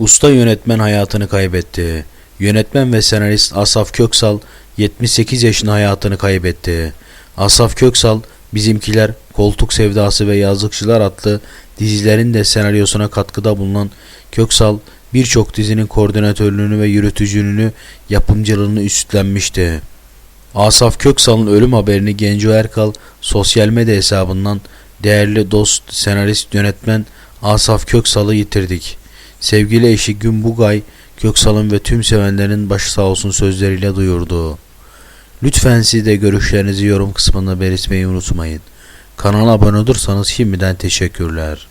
Usta yönetmen hayatını kaybetti. Yönetmen ve senarist Asaf Köksal 78 yaşında hayatını kaybetti. Asaf Köksal Bizimkiler, Koltuk Sevdası ve Yazlıkçılar adlı dizilerin de senaryosuna katkıda bulunan Köksal birçok dizinin koordinatörlüğünü ve yürütücülüğünü yapımcılığını üstlenmişti. Asaf Köksal'ın ölüm haberini Genco Erkal sosyal medya hesabından değerli dost, senarist, yönetmen Asaf Köksal'ı yitirdik. Sevgili eşi Gün Bugay, Köksal'ın ve tüm sevenlerin başı sağ olsun sözleriyle duyurdu. Lütfen siz de görüşlerinizi yorum kısmında belirtmeyi unutmayın. Kanala abone olursanız şimdiden teşekkürler.